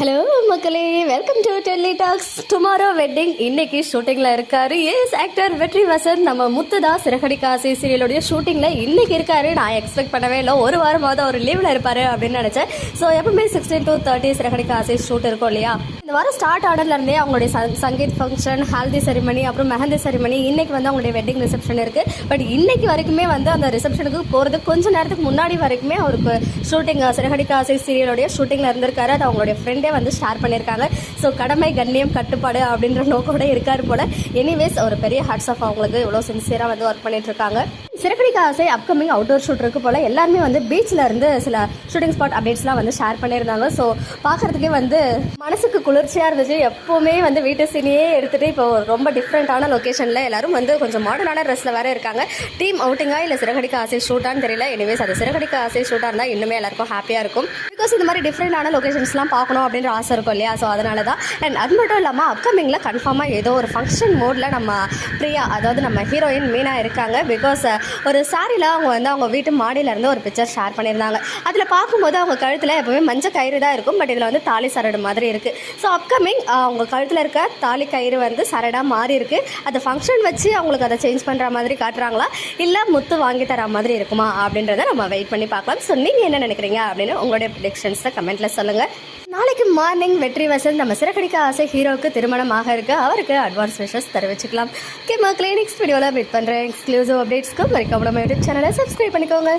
Hello மக்களே. Welcome to Delhi talks tomorrow wedding இன்னைக்கு ஷூட்டிங்கில் இருக்காரு. எஸ் ஆக்டர் வெற்றி வசந்த் நம்ம முத்துதா சிறகடி காசி சீரியலுடைய ஷூட்டிங்கில் இன்னைக்கு இருக்காரு. நான் எக்ஸ்பெக்ட் பண்ணவே இல்லை. ஒரு வாரமாவது அவர் லீவில் இருப்பார் அப்படின்னு நினச்சேன். ஸோ எப்பவுமே சிக்ஸ்டீன் டு தேர்ட்டி சிறகடி காசி ஷூட் இருக்கும் இல்லையா? இந்த வாரம் ஸ்டார்ட் ஆனதுலருந்தே அவங்களுடைய ச- சங்கீத் ஃபங்க்ஷன் ஹல்தி செரிமனி அப்புறம் மெஹந்தி செரிமனி இன்னைக்கு வந்து அவங்களுடைய வெட்டிங் ரிசப்ஷன் இருக்குது பட் இன்னைக்கு வரைக்குமே வந்து அந்த ரிசப்ஷனுக்கு போகிறது கொஞ்ச நேரத்துக்கு முன்னாடி வரைக்குமே அவருக்கு ஷூட்டிங் சிறகடி காசி சீரியலுடைய ஷூட்டிங்கில் இருந்திருக்காரு. அது அவங்களுடைய ஃப்ரெண்ட் வந்து ஷேர் பண்ணியிருக்காங்க. ஸோ கடமை கண்ணியம் கட்டுப்பாடு அப்படின்ற நோக்கோட இருக்காரு போல. எனிவேஸ் ஒரு பெரிய ஹாட்ஸ் ஆஃப் அவங்களுக்கு இவ்வளோ சின்சியராக வந்து ஒர்க் பண்ணிட்டு இருக்காங்க. சிறகடிக்க ஆசை அப்கமிங் அவுட்டோர் ஷூட் இருக்கு போல. எல்லாருமே வந்து பீச்ல இருந்து சில ஷூட்டிங் ஸ்பாட் அப்டேட்ஸ்லாம் வந்து ஷேர் பண்ணியிருந்தாங்க. ஸோ பார்க்கறதுக்கே வந்து மனசுக்கு குளிர்ச்சியாக இருந்துச்சு. எப்போவுமே வந்து வீட்டு சீனியே எடுத்துட்டு இப்போ ரொம்ப டிஃப்ரெண்ட்டான லொக்கேஷனில் எல்லாரும் வந்து கொஞ்சம் மாடர்னான ட்ரெஸ்ஸில் வேற இருக்காங்க. டீம் அவுட்டிங்கா இல்லை சிறகடிக்க ஆசை ஷூட்டான்னு தெரியல. எனிவேஸ் அது சிறகடிக்க ஆசை ஷூட்டாக இருந்தால் இன்னுமே எல்லாருக்கும் ஹாப்பியாக இருக்கும். பிகாஸ் இந்த மாதிரி டிஃப்ரெண்டான லொக்கேஷன்ஸ்லாம் பார்க்கணும் அப்படின்ற ஆசை இருக்கும் இல்லையா? ஸோ அதனால தான் அண்ட் அது மட்டும் இல்லாமல் அப்கமிங்கில் கன்ஃபார்மாக ஏதோ ஒரு ஃபங்க்ஷன் மோடில் நம்ம பிரியா அதாவது நம்ம ஹீரோயின் மீனா இருக்காங்க. பிகாஸ் ஒரு சாரியில் அவங்க வந்து அவங்க வீட்டு மாடியிலேருந்து ஒரு பிக்சர் ஷேர் பண்ணியிருந்தாங்க. அதில் பார்க்கும்போது அவங்க கழுத்தில் எப்பவுமே மஞ்சள் கயிறு தான் இருக்கும். பட் இதில் வந்து தாலி சரடு மாதிரி இருக்குது ஸோ அப்கமிங் அவங்க கழுத்தில் இருக்க தாலி கயிறு வந்து சரடாக மாறி இருக்கு. அந்த ஃபங்க்ஷன் வச்சு அவங்களுக்கு அதை சேஞ்ச் பண்ணுற மாதிரி காட்டுறாங்களா? இல்லை முத்து வாங்கி தர மாதிரி இருக்குமா? அப்படின்றத நம்ம வெயிட் பண்ணி பார்க்கலாம். ஸோ நீங்கள் என்ன நினைக்கிறீங்க அப்படின்னு உங்களுடைய ப்ரிடிக்ஷன்ஸை கமெண்ட்டில் சொல்லுங்கள் நாளைக்கு மார்னிங் வெற்றி வசந்த் நம்ம சிறகடிக்க ஆசை ஹீரோவுக்கு திருமணமாக இருக்கு அவருக்கு அட்வான்ஸ் விஷஸ் தெரிவிச்சுக்கலாம். ஓகே மக்களே நெக்ஸ்ட் வீடியோவில் மீட் பண்ணுறேன் எக்ஸ்க்ளூசிவ் அப்டேட்ஸ்க்கு மறக்காம நம்ம யூடியூப் சேனலை சப்ஸ்கிரைப் பண்ணிக்கோங்க.